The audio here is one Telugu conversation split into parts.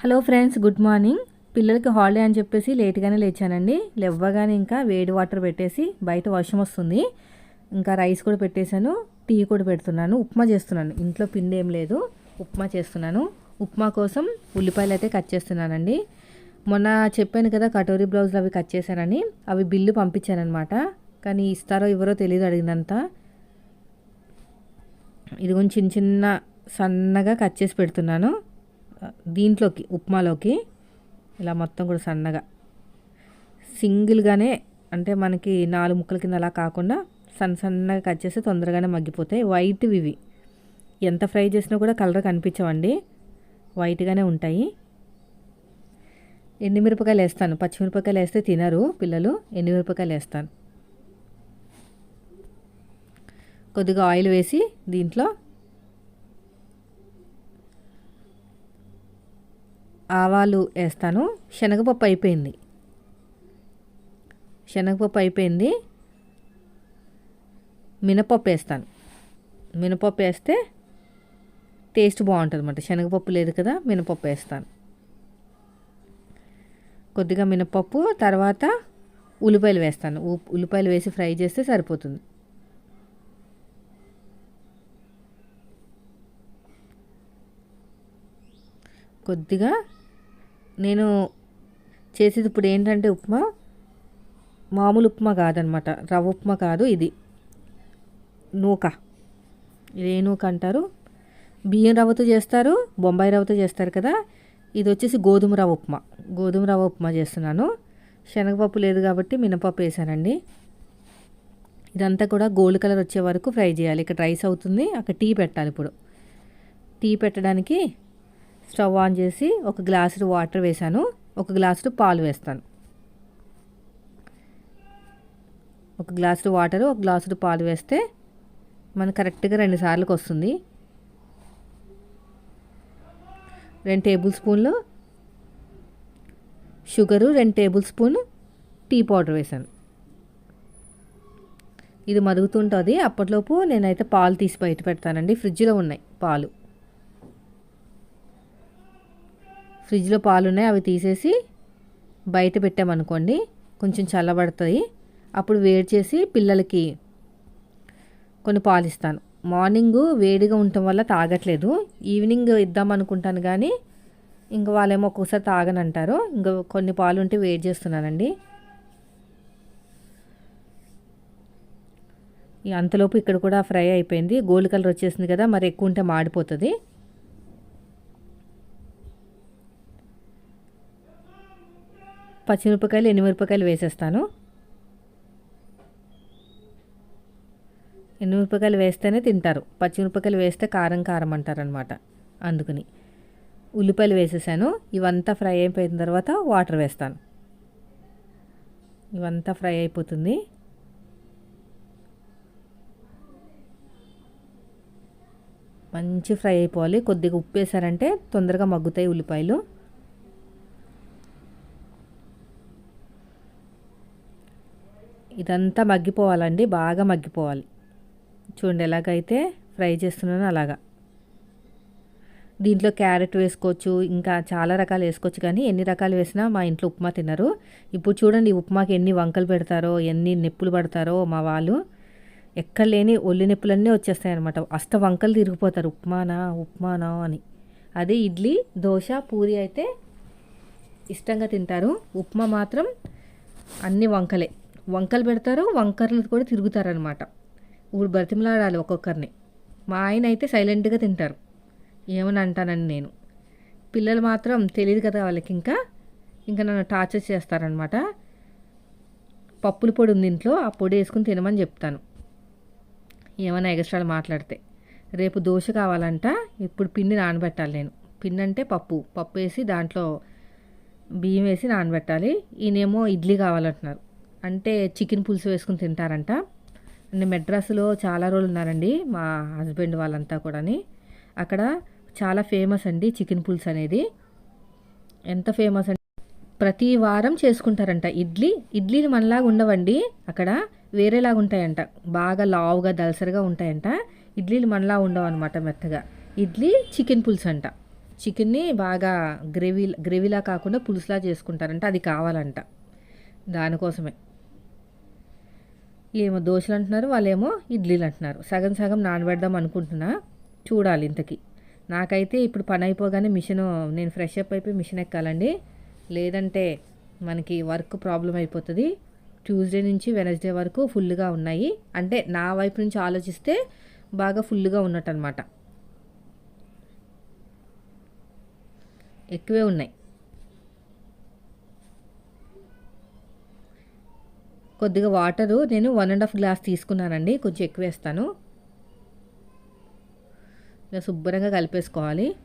Hello friends good morning. పిల్లలకి హాలిడే అని చెప్పేసి లేట్గానే లేచానండి. లేవ్వగానే ఇంకా వేడి వాటర్ పెట్టేసి బయట వర్షం వస్తుంది. ఇంకా రైస్ కూడా పెట్టేశాను టీ కూడా పెడుతున్నాను ఉప్మా చేస్తున్నాను. ఇంట్లో పిండి ఏం లేదు ఉప్మా చేస్తున్నాను. ఉప్మా కోసం ఉల్లిపాయలు అయితే కట్ చేస్తున్నానండి. మొన్న చెప్పాను కదా కటోరీ బ్లౌజులు అవి కట్ చేశానని. అవి బిల్లు పంపించానమాట కానీ ఇస్తారో ఎవరో తెలియదు అడిగినంత. ఇదిగో చిన్న చిన్న సన్నగా కట్ చేసి పెడుతున్నాను. దీంట్లోకి ఉప్మాలోకి ఇలా మొత్తం కూడా సన్నగా. సింగిల్గానే అంటే మనకి నాలుగు ముక్కల కింద అలా కాకుండా సన్న సన్నగా కట్ చేస్తే తొందరగానే మగ్గిపోతాయి. వైట్ ఇవి. ఎంత ఫ్రై చేసినా కూడా కలర్ కనిపించవండి. వైట్గానే ఉంటాయి. ఎండుమిరపకాయలు వేస్తాను. పచ్చిమిరపకాయలు వేస్తే తినరు పిల్లలు. ఎండుమిరపకాయలు వేస్తాను. కొద్దిగా ఆయిల్ వేసి దీంట్లో ఆవాలు వేస్తాను. శనగపప్పు అయిపోయింది. శనగపప్పు అయిపోయింది. మినపప్పు వేస్తాను. మినపప్పు వేస్తే టేస్ట్ బాగుంటుంది అన్నమాట శనగపప్పు లేదు కదా మినపప్పు వేస్తాను. కొద్దిగా మినపప్పు తర్వాత ఉల్లిపాయలు వేస్తాను. ఉల్లిపాయలు వేసి ఫ్రై చేస్తే సరిపోతుంది. కొద్దిగా నేను చేసేది ఇప్పుడు ఏంటంటే ఉప్మా. మామూలు ఉప్మా కాదనమాట. రవ్వ ఉప్మా కాదు ఇది. నూక. ఇది ఏ నూక అంటారు. బియ్యం రవ్వతో చేస్తారు బొంబాయి రవ్వతో చేస్తారు కదా. ఇది వచ్చేసి గోధుమ రవ్వ ఉప్మా. గోధుమ రవ్వ ఉప్మా చేస్తున్నాను. శనగపప్పు లేదు కాబట్టి మినపప్పు వేసానండి. ఇదంతా కూడా గోల్డ్ కలర్ వచ్చే వరకు ఫ్రై చేయాలి. ఇక్కడ రైస్ అవుతుంది. అక్కడ టీ పెట్టాలి ఇప్పుడు. టీ పెట్టడానికి స్టవ్ ఆన్ చేసి ఒక గ్లాసు వాటర్ వేసాను ఒక గ్లాసు పాలు వేస్తాను. ఒక గ్లాసు వాటర్ ఒక గ్లాసు పాలు వేస్తే మనకు కరెక్ట్గా రెండు సార్లకు వస్తుంది. రెండు టేబుల్ స్పూన్లు షుగరు రెండు టేబుల్ స్పూన్ టీ పౌడర్ వేసాను ఇది మరుగుతుంటుంది. అప్పట్లోపు నేనైతే పాలు తీసి బయట పెడతానండి. ఫ్రిడ్జ్లో ఉన్నాయి పాలు. ఫ్రిడ్జ్లో పాలు ఉన్నాయి అవి తీసేసి బయట పెట్టామనుకోండి కొంచెం చల్లబడుతుంది అప్పుడు వేడి చేసి పిల్లలకి కొన్ని పాలు ఇస్తాను మార్నింగ్ వేడిగా ఉండటం వల్ల తాగట్లేదు. ఈవినింగ్ ఇద్దాం అనుకుంటాను కానీ ఇంకా వాళ్ళేమో ఒక్కొక్కసారి తాగనంటారు. ఇంకా కొన్ని పాలు ఉంటే వేడి చేస్తున్నానండి. అంతలోపు ఇక్కడ కూడా ఫ్రై అయిపోయింది. గోల్డ్ కలర్ వచ్చేసింది కదా మరి ఎక్కువ ఉంటే మాడిపోతుంది. పచ్చిమిరపకాయలు ఎండుమిరపకాయలు వేసేస్తాను. ఎండుమిరపకాయలు వేస్తేనే తింటారు. పచ్చిమిరపకాయలు వేస్తే కారం కారం అంటారనమాట అందుకని ఉల్లిపాయలు వేసేసాను. ఇవంతా ఫ్రై అయిపోయిన తర్వాత వాటర్ వేస్తాను. ఇవంతా ఫ్రై అయిపోతుంది. మంచి ఫ్రై అయిపోవాలి. కొద్దిగా ఉప్పు వేసారంటే తొందరగా మగ్గుతాయి ఉల్లిపాయలు. ఇదంతా మగ్గిపోవాలండి బాగా మగ్గిపోవాలి. చూడండి ఎలాగైతే ఫ్రై చేస్తున్నాను అలాగా. దీంట్లో క్యారెట్ వేసుకోవచ్చు ఇంకా చాలా రకాలు వేసుకోవచ్చు కానీ ఎన్ని రకాలు వేసినా మా ఇంట్లో ఉప్మా తినరు. ఇప్పుడు చూడండి ఉప్మాకి ఎన్ని వంకలు పెడతారో ఎన్ని నొప్పులు పడతారో మా వాళ్ళు. ఎక్కడ లేని ఒళ్ళు నొప్పులన్నీ వచ్చేస్తాయి అనమాట అష్ట వంకలు తిరిగిపోతారు ఉప్మానా ఉప్మానా అని. అదే ఇడ్లీ దోశ పూరి అయితే ఇష్టంగా తింటారు. ఉప్మా మాత్రం అన్ని వంకలే. వంకలు పెడతారు వంకర్లు కూడా తిరుగుతారనమాట ఇప్పుడు బ్రతిమలాడాలి ఒక్కొక్కరిని. మా ఆయన అయితే సైలెంట్గా తింటారు. ఏమని అంటానని నేను. పిల్లలు మాత్రం తెలియదు కదా వాళ్ళకి ఇంకా. ఇంకా నన్ను టార్చర్ చేస్తారనమాట పప్పుల పొడి ఉంది ఇంట్లో ఆ పొడి వేసుకుని తినమని చెప్తాను. ఏమైనా ఎగస్ట్రాలు మాట్లాడితే. రేపు దోశ కావాలంట ఇప్పుడు పిండి నానబెట్టాలి నేను. పిండి అంటే పప్పు. పప్పు వేసి దాంట్లో బియ్యం వేసి నానబెట్టాలి. ఈయనేమో ఇడ్లీ కావాలంటున్నారు. అంటే చికెన్ పులుసు వేసుకుని తింటారంట. అండ్ మెడ్రాస్లో చాలా రోజులు ఉన్నారండి మా హస్బెండ్ వాళ్ళంతా కూడాని. అక్కడ చాలా ఫేమస్ అండి చికెన్ పులుసు అనేది. ఎంత ఫేమస్ అంటే ప్రతి వారం చేసుకుంటారంట. ఇడ్లీ ఇడ్లీలు మనలాగా ఉండవండి. అక్కడ వేరేలాగా ఉంటాయంట. బాగా లావుగా దలసరిగా ఉంటాయంట. ఇడ్లీలు మనలా ఉండవు అనమాట మెత్తగా. ఇడ్లీ చికెన్ పులుసు అంట. చికెన్ని బాగా గ్రేవీ గ్రేవీలా కాకుండా పులుసులా చేసుకుంటారంట. అది కావాలంట. దానికోసమే. ఏమో దోశలు అంటున్నారు వాళ్ళేమో ఇడ్లీలు అంటున్నారు. సగం సగం నానబెడదాం అనుకుంటున్నా. చూడాలి ఇంతకి. నాకైతే ఇప్పుడు పని అయిపోగానే మిషన్ నేను ఫ్రెష్ అప్ అయిపోయి మిషన్ ఎక్కాలండి. లేదంటే మనకి వర్క్ ప్రాబ్లం అయిపోతుంది. ట్యూస్డే నుంచి వెనస్డే వరకు ఫుల్గా ఉన్నాయి. అంటే నా వైపు నుంచి ఆలోచిస్తే బాగా ఫుల్గా ఉన్నట్టు అనమాట ఎక్కువే ఉన్నాయి. కొద్దిగా వాటరు నేను వన్ అండ్ హాఫ్ గ్లాస్ తీసుకున్నానండి కొంచెం ఎక్కువ వేస్తాను. ఇలా శుభ్రంగా కలిపేసుకోవాలి.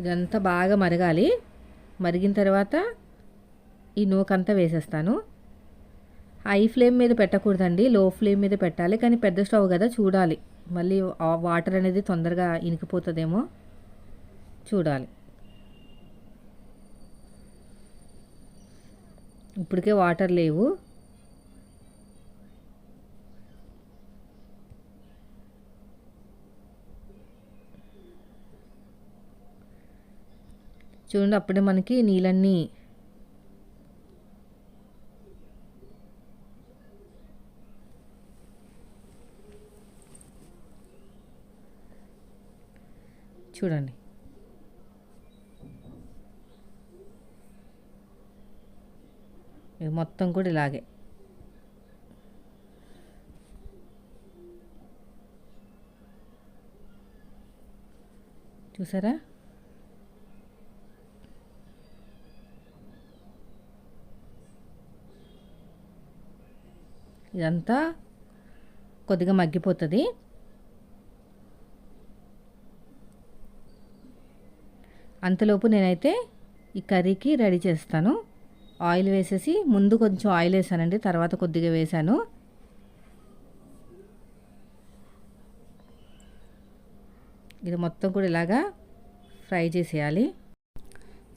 ఇదంతా బాగా మరగాలి. మరిగిన తర్వాత ఈ నూకంతా వేసేస్తాను. హై ఫ్లేమ్ మీద పెట్టకూడదండి లో ఫ్లేమ్ మీద పెట్టాలి కానీ పెద్ద స్టవ్ కదా చూడాలి. మళ్ళీ వాటర్ అనేది తొందరగా ఇనికిపోతుందేమో చూడాలి. ఇప్పటికే వాటర్ లేవు. చూడండి అప్పుడే మనకి నీళ్ళన్నీ చూడండి. ఇది మొత్తం కూడా ఇలాగే. చూసారా? ఇదంతా కొద్దిగా మగ్గిపోతుంది. అంతలోపు నేనైతే ఈ కర్రీకి రెడీ చేస్తాను. ఆయిల్ వేసేసి ముందు కొంచెం ఆయిల్ వేసానండి తర్వాత కొద్దిగా వేసాను. ఇది మొత్తం కూడా ఇలాగా ఫ్రై చేసేయాలి.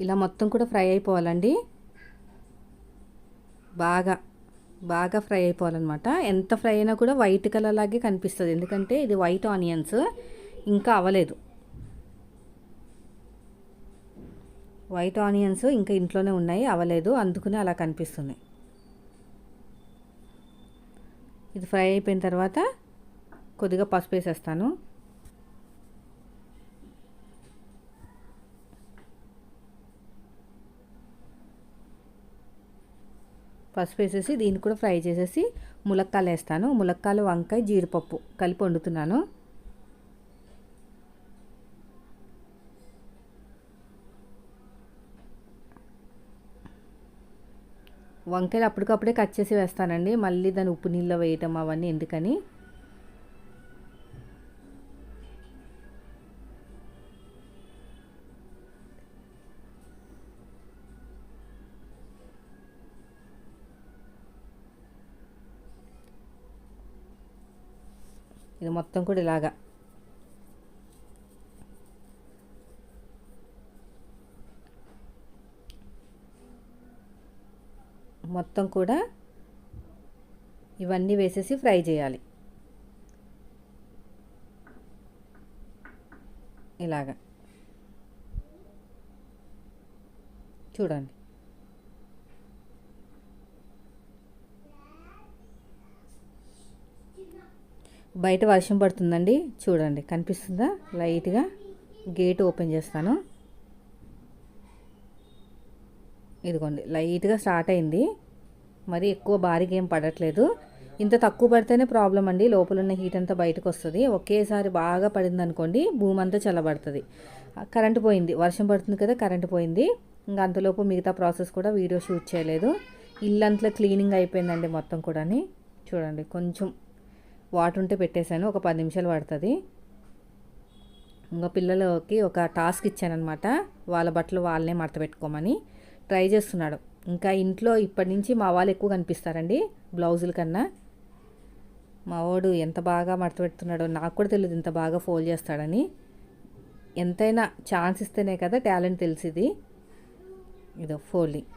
ఇలా మొత్తం కూడా ఫ్రై అయిపోవాలండి. బాగా బాగా ఫ్రై అయిపోవాలన్నమాట. ఎంత ఫ్రై అయినా కూడా వైట్ కలర్ లాగే కనిపిస్తుంది. ఎందుకంటే ఇది వైట్ ఆనియన్స్ ఇంకా అవ్వలేదు వైట్ ఆనియన్స్ ఇంకా ఇంట్లోనే ఉన్నాయి అవ్వలేదు అందుకనే అలా కనిపిస్తుంది. ఇది ఫ్రై అయిపోయిన తర్వాత కొద్దిగా పసుపు వేసేస్తాను. పసుపు వేసేసి దీన్ని కూడా ఫ్రై చేసేసి ములక్కాలు వేస్తాను. ములక్కాలు వంకాయ జీడిపప్పు కలిపి వండుతున్నాను. వంకాయలు అప్పటికప్పుడే కట్ చేసి వేస్తానండి. మళ్ళీ దాన్ని ఉప్పు నీళ్ళలో వేయటం అవన్నీ ఎందుకని? ఇది మొత్తం కూడా ఇలాగా. మొత్తం కూడా ఇవన్నీ వేసేసి ఫ్రై చేయాలి. ఇలాగా. చూడండి. బయట వర్షం పడుతుందండి. చూడండి కనిపిస్తుందా? లైట్గా గేట్ ఓపెన్ చేస్తాను. ఇదిగోండి లైట్గా స్టార్ట్ అయింది. మరి ఎక్కువ భారీగా ఏం పడట్లేదు. ఇంత తక్కువ పడితేనే ప్రాబ్లం అండి. లోపల ఉన్న హీట్ అంతా బయటకు వస్తుంది ఒకేసారి బాగా పడింది అనుకోండి భూమి అంతా చల్లబడుతుంది. కరెంటు పోయింది. వర్షం పడుతుంది కదా కరెంటు పోయింది. ఇంకా అంతలోపు మిగతా ప్రాసెస్ కూడా వీడియో షూట్ చేయలేదు. ఇల్లంతా క్లీనింగ్ అయిపోయిందండి మొత్తం కూడా చూడండి కొంచెం వాటర్ ఉంటే పెట్టేశాను. ఒక పది నిమిషాలు పడుతుంది. ఇంకా పిల్లలకి ఒక టాస్క్ ఇచ్చానమాట వాళ్ళ బట్టలు వాళ్ళనే మడత పెట్టుకోమని. ట్రై చేస్తున్నాడు. ఇంకా ఇంట్లో ఇప్పటి నుంచి మా వాళ్ళు ఎక్కువ కనిపిస్తారండి బ్లౌజుల కన్నా. మా వాడు ఎంత బాగా మడత పెడుతున్నాడో నాకు కూడా తెలియదు ఇంత బాగా ఫోల్డ్ చేస్తాడని. ఎంతైనా ఛాన్స్ ఇస్తేనే కదా టాలెంట్ తెలిసింది. ఇదో ఫోల్డింగ్.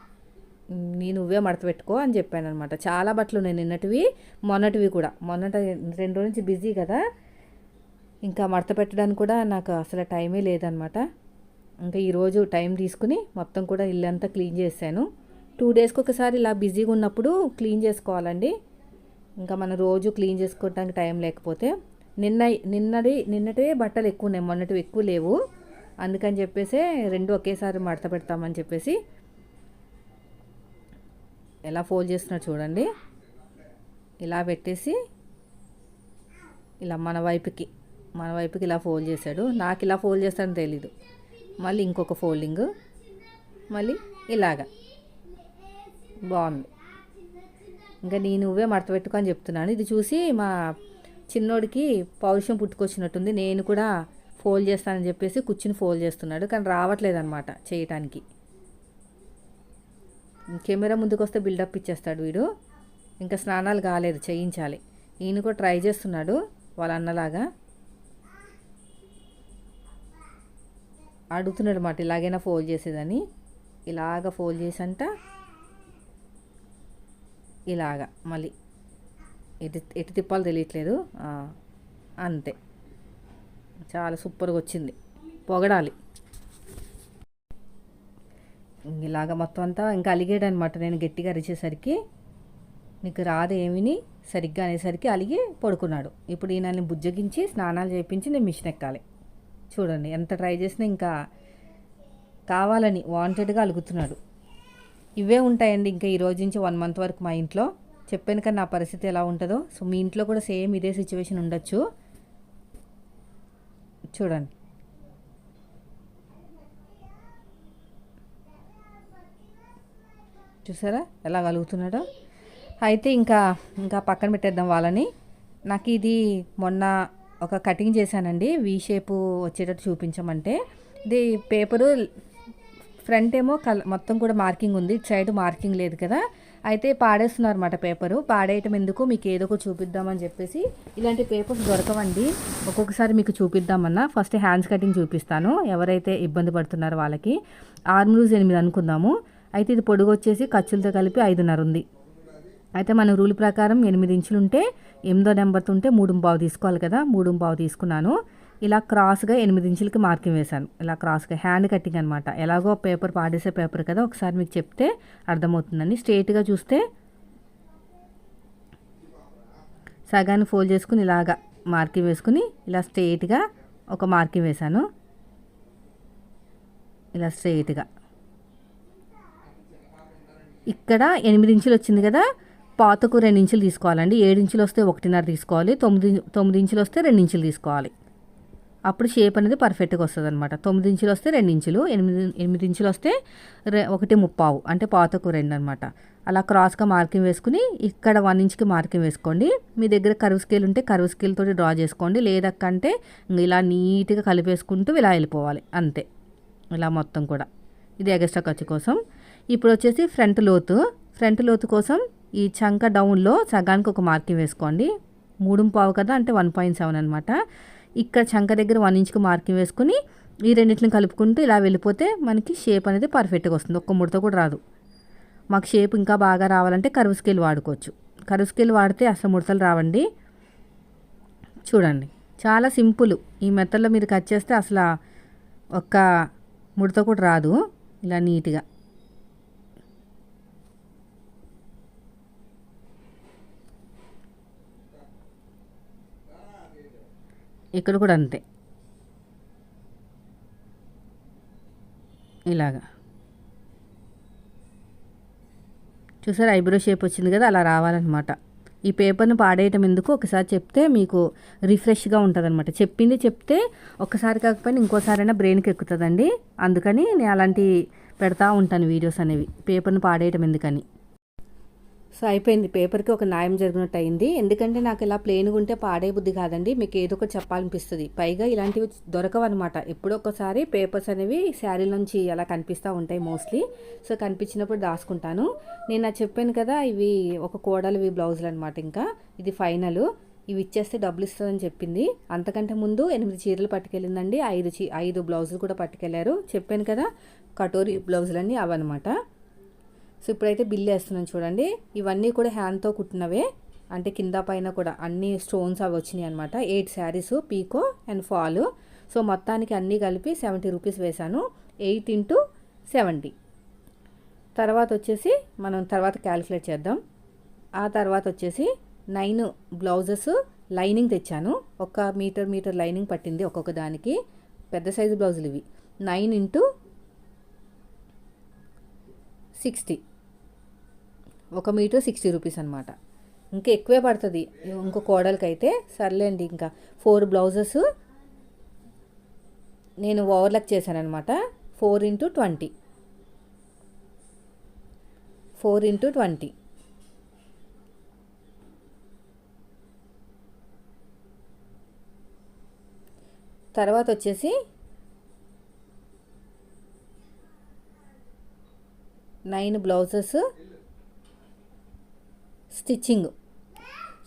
నీ నువ్వే మడత పెట్టుకో అని చెప్పాను అనమాట చాలా బట్టలు ఉన్నాయి నిన్నటివి మొన్నటివి కూడా. మొన్నట రెండు రోజు నుంచి బిజీ కదా. ఇంకా మడత పెట్టడానికి కూడా నాకు అసలు టైమే లేదనమాట ఇంకా ఈరోజు టైం తీసుకుని మొత్తం కూడా ఇల్లంతా క్లీన్ చేశాను. టూ డేస్కి ఒకసారి ఇలా బిజీగా ఉన్నప్పుడు క్లీన్ చేసుకోవాలండి. ఇంకా మనం రోజు క్లీన్ చేసుకోవడానికి టైం లేకపోతే నిన్న నిన్నటి నిన్నటివే బట్టలు ఎక్కువ ఉన్నాయి మొన్నటివి ఎక్కువ లేవు. అందుకని చెప్పేసి రెండు ఒకేసారి మడత పెడతామని చెప్పేసి ఎలా ఫోల్డ్ చేస్తున్నా చూడండి. ఇలా పెట్టేసి ఇలా మన వైపుకి మన వైపుకి ఇలా ఫోల్డ్ చేశాడు. నాకు ఇలా ఫోల్డ్ చేస్తాడని తెలీదు. మళ్ళీ ఇంకొక ఫోల్డింగ్. మళ్ళీ ఇలాగా. బాగుంది. ఇంకా నేను నువ్వే మడత చెప్తున్నాను. ఇది చూసి మా చిన్నోడికి పౌరుషం పుట్టుకొచ్చినట్టుంది. నేను కూడా ఫోల్డ్ చేస్తానని చెప్పేసి కూర్చుని ఫోల్డ్ చేస్తున్నాడు. కానీ రావట్లేదు అనమాట చేయటానికి. కెమెరా ముందుకు వస్తే బిల్డప్ ఇచ్చేస్తాడు వీడు. ఇంకా స్నానాలు కాలేదు చేయించాలి. ఈయన కూడా ట్రై చేస్తున్నాడు వాళ్ళ అన్నలాగా. అడుగుతున్నాడు మాట ఇలాగైనా ఫోల్డ్ చేసేదని. ఇలాగ ఫోల్డ్ చేసంట ఇలాగా మళ్ళీ. ఎటు ఎటు తిప్పాలో తెలియట్లేదు. అంతే. చాలా సూపర్గా వచ్చింది. పొగడాలి. ఇలాగ మొత్తం అంతా ఇంకా అలిగాడు అనమాట నేను గట్టిగా అరిచేసరికి నీకు రాదు ఏమిని సరిగ్గా అనేసరికి అలిగి పడుకున్నాడు. ఇప్పుడు ఈయనని బుజ్జగించి స్నానాలు చేయించి నేను మిషన్ ఎక్కాలి. చూడండి ఎంత ట్రై చేసినా ఇంకా కావాలని వాంటెడ్గా అలుగుతున్నాడు. ఇవే ఉంటాయండి ఇంకా ఈ రోజు నుంచి వన్ మంత్ వరకు మా ఇంట్లో. చెప్పాను కదా నా పరిస్థితి ఎలా ఉంటుందో. సో మీ ఇంట్లో కూడా సేమ్ ఇదే సిచ్యువేషన్ ఉండొచ్చు. చూడండి. చూసారా? ఎలా కలుగుతున్నాడో అయితే ఇంకా ఇంకా పక్కన పెట్టేద్దాం వాళ్ళని. నాకు ఇది మొన్న ఒక కటింగ్ చేశానండి. వీ షేపు వచ్చేటట్టు చూపించమంటే. ఇది పేపరు ఫ్రంట్ ఏమో కల మొత్తం కూడా మార్కింగ్ ఉంది. ఇటు సైడ్ మార్కింగ్ లేదు కదా. అయితే పాడేస్తున్నారు అనమాట పేపరు పాడేయటం ఎందుకు? మీకు ఏదో ఒకటి చూపిద్దామని చెప్పేసి. ఇలాంటి పేపర్స్ దొరకవండి. ఒక్కొక్కసారి మీకు చూపిద్దామన్నా. ఫస్ట్ హ్యాండ్స్ కటింగ్ చూపిస్తాను. ఎవరైతే ఇబ్బంది పడుతున్నారో వాళ్ళకి. ఆర్మ్ రూజ్ ఎనిమిది అనుకుందాము. అయితే ఇది పొడుగు వచ్చేసి ఖర్చులతో కలిపి ఐదున్నర ఉంది. అయితే మన రూల్ ప్రకారం ఎనిమిది ఇంచులు ఉంటే ఎనిమిదో నెంబర్తో ఉంటే మూడు పావు తీసుకోవాలి కదా మూడు పావు తీసుకున్నాను. ఇలా క్రాస్గా ఎనిమిది ఇంచులకి మార్కింగ్ వేశాను. ఇలా క్రాస్గా హ్యాండ్ కట్టింగ్ అనమాట ఎలాగో పేపర్ పాడేసే పేపర్ కదా ఒకసారి మీకు చెప్తే అర్థమవుతుందండి. స్ట్రేట్గా చూస్తే సగాన్ని ఫోల్డ్ చేసుకుని ఇలాగా మార్కింగ్ వేసుకుని ఇలా స్ట్రెయిట్గా ఒక మార్కింగ్ వేశాను. ఇలా స్ట్రెయిట్గా ఇక్కడ ఎనిమిది ఇంచులు వచ్చింది కదా పాతకు రెండు ఇంచులు తీసుకోవాలండి. ఏడు ఇంచులు వస్తే ఒకటిన్నర తీసుకోవాలి. తొమ్మిది తొమ్మిది ఇంచులు వస్తే రెండు ఇంచులు తీసుకోవాలి. అప్పుడు షేప్ అనేది పర్ఫెక్ట్గా వస్తుంది అనమాట తొమ్మిది ఇంచులు వస్తే రెండు ఇంచులు ఎనిమిది ఎనిమిది ఇంచులు వస్తే రె ఒకటి ముప్పావు అంటే పాతకు రెండు అనమాట అలా క్రాస్గా మార్కింగ్ వేసుకుని ఇక్కడ వన్ ఇంచ్కి మార్కింగ్ వేసుకోండి. మీ దగ్గర కరువు స్కేల్ ఉంటే కరువు స్కేల్ తోటి డ్రా చేసుకోండి. లేదక్కంటే ఇలా నీట్గా కలిపేసుకుంటూ ఇలా వెళ్ళిపోవాలి. అంతే. ఇలా మొత్తం కూడా. ఇది ఎగస్ట్రా ఖర్చు కోసం. ఇప్పుడు వచ్చేసి ఫ్రంట్ లోతు. ఫ్రంట్ లోతు కోసం ఈ చంక డౌన్లో సగానికి ఒక మార్కింగ్ వేసుకోండి. మూడు పావు కదా అంటే వన్ పాయింట్ సెవెన్ అనమాట ఇక్కడ చంక దగ్గర వన్ ఇంచ్కి మార్కింగ్ వేసుకుని ఈ రెండింటిని కలుపుకుంటూ ఇలా వెళ్ళిపోతే మనకి షేప్ అనేది పర్ఫెక్ట్గా వస్తుంది. ఒక్క ముడత కూడా రాదు. మాకు షేప్ ఇంకా బాగా రావాలంటే కరువు స్కేల్ వాడుకోవచ్చు. కరువు స్కేల్ వాడితే అసలు ముడతలు రావండి. చూడండి. చాలా సింపుల్. ఈ మెత్తల్లో మీరు కట్ చేస్తే అసలు ఒక్క ముడత కూడా రాదు. ఇలా నీట్గా. ఇక్కడ కూడా అంతే. ఇలాగా. చూసారు ఐబ్రో షేప్ వచ్చింది కదా అలా రావాలన్నమాట. ఈ పేపర్ని పాడేయటం ఎందుకు? ఒకసారి చెప్తే మీకు రిఫ్రెష్గా ఉంటుందన్నమాట. చెప్పింది చెప్తే ఒకసారి కాకపోయినా ఇంకోసారైనా బ్రెయిన్కి ఎక్కుతుందండి. అందుకని నేను అలాంటి పెడతా ఉంటాను వీడియోస్ అనేవి. పేపర్ని పాడేయటం ఎందుకని. సో అయిపోయింది. పేపర్కి ఒక న్యాయం జరిగినట్టు అయింది ఎందుకంటే నాకు ఇలా ప్లేన్గా ఉంటే పాడే బుద్ధి కాదండి. మీకు ఏదో ఒకటి చెప్పాలనిపిస్తుంది. పైగా ఇలాంటివి దొరకవు అనమాట ఎప్పుడొక్కసారి పేపర్స్ అనేవి శారీ నుంచి అలా కనిపిస్తూ ఉంటాయి మోస్ట్లీ. సో కనిపించినప్పుడు దాచుకుంటాను. నేను చెప్పాను కదా ఇవి ఒక కోడలివి బ్లౌజులు అనమాట ఇంకా. ఇది ఫైనల్. ఇవి ఇచ్చేస్తే డబ్బులు ఇస్తుందని చెప్పింది. అంతకంటే ముందు ఎనిమిది చీరలు పట్టుకెళ్ళిందండి. ఐదు చీ ఐదు బ్లౌజులు కూడా పట్టుకెళ్ళారు. చెప్పాను కదా కటోరీ బ్లౌజులన్నీ అవన్నమాట. సో ఇప్పుడైతే బిల్ వేస్తున్నాను చూడండి. ఇవన్నీ కూడా హ్యాండ్తో కుట్టినవే. అంటే కింద పైన కూడా అన్ని స్టోన్స్ అవి వచ్చినాయి అనమాట eight saris pico and fall so మొత్తానికి అన్నీ కలిపి సెవెంటీ రూపీస్ వేశాను. ఎయిట్ ఇంటూ సెవెంటీ తర్వాత వచ్చేసి మనం తర్వాత క్యాలిక్యులేట్ చేద్దాం. ఆ తర్వాత వచ్చేసి నైన్ బ్లౌజెస్ లైనింగ్ తెచ్చాను. ఒక మీటర్ మీటర్ లైనింగ్ పట్టింది ఒక్కొక్క దానికి. పెద్ద సైజు బ్లౌజులు ఇవి. నైన్ ఇంటూ సిక్స్టీ ఒక మీటర్ సిక్స్టీ రూపీస్ అనమాట ఇంకా ఎక్కువే పడుతుంది. ఇంకో కోడలకి అయితే సర్లేండి ఇంకా ఫోర్ బ్లౌజెస్ నేను overlock చేశానమాట four into twenty four into twenty తర్వాత వచ్చేసి నైన్ బ్లౌజెస్. స్టిచ్చింగ్.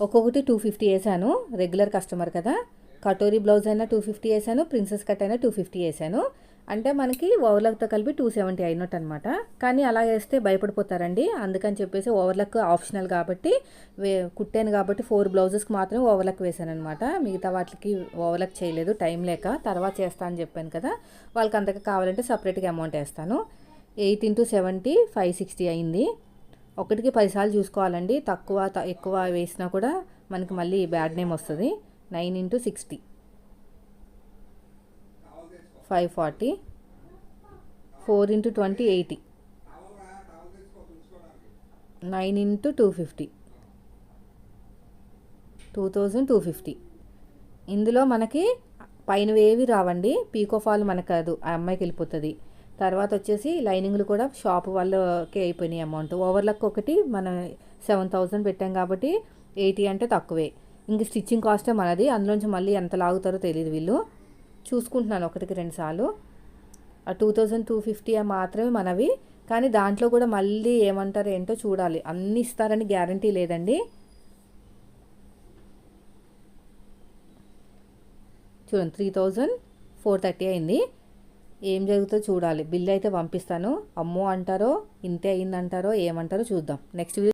ఒక్కొక్కటి టూ ఫిఫ్టీ వేసాను. రెగ్యులర్ కస్టమర్ కదా. కటోరీ బ్లౌజ్ అయినా టూ ఫిఫ్టీ వేసాను. ప్రిన్సెస్ కట్ అయినా టూ ఫిఫ్టీ వేసాను. అంటే మనకి ఓవర్లక్తో కలిపి టూ సెవెంటీ అయినట్టు అనమాట కానీ అలా వేస్తే భయపడిపోతారండి. అందుకని చెప్పేసి ఓవర్లక్ ఆప్షనల్ కాబట్టి వే కుట్టాను కాబట్టి ఫోర్ బ్లౌజెస్కి మాత్రం ఓవర్లక్ వేసాను అనమాట మిగతా వాటికి ఓవర్లక్ చేయలేదు. టైం లేక తర్వాత చేస్తా అని చెప్పాను కదా. వాళ్ళకి అంతగా కావాలంటే సపరేట్గా అమౌంట్ వేస్తాను. Eight into seventy five sixty అయింది. ఒకటికి పదిసార్లు చూసుకోవాలండి. తక్కువ ఎక్కువ వేసినా కూడా మనకి మళ్ళీ బ్యాడ్ నేమ్ వస్తుంది. Nine into sixty. Five forty. Four into twenty eighty. Nine into two fifty. Two thousand two fifty. ఇందులో మనకి పైనవి ఏవి రావండి? పీకో ఫాల్ మనకు కాదు. ఆ అమ్మాయికి వెళ్ళిపోతుంది. తర్వాత వచ్చేసి లైనింగ్లు కూడా షాప్ వాళ్ళకి అయిపోయినాయి అమౌంట్. ఓవర్లక్ ఒకటి మనం సెవెన్ థౌజండ్ పెట్టాం కాబట్టి ఎయిటీ అంటే తక్కువే. ఇంక స్టిచ్చింగ్ కాస్టే మనది అందులోంచి మళ్ళీ ఎంత లాగుతారో తెలియదు వీళ్ళు. చూసుకుంటున్నాను ఒకటికి రెండు సార్లు. ఆ టూ థౌజండ్ టూ ఫిఫ్టీ మాత్రమే మనవి. కానీ దాంట్లో కూడా మళ్ళీ ఏమంటారు ఏంటో చూడాలి. అన్నీ ఇస్తారని గ్యారంటీ లేదండి. చూడండి త్రీ థౌజండ్ ఫోర్ థర్టీ అయింది. ఏం జరుగుతుందో చూడాలి. బిల్ అయితే పంపిస్తాను. అమ్మో అంటారో ఇంతే అయిందంటారో ఏమంటారో చూద్దాం. Next video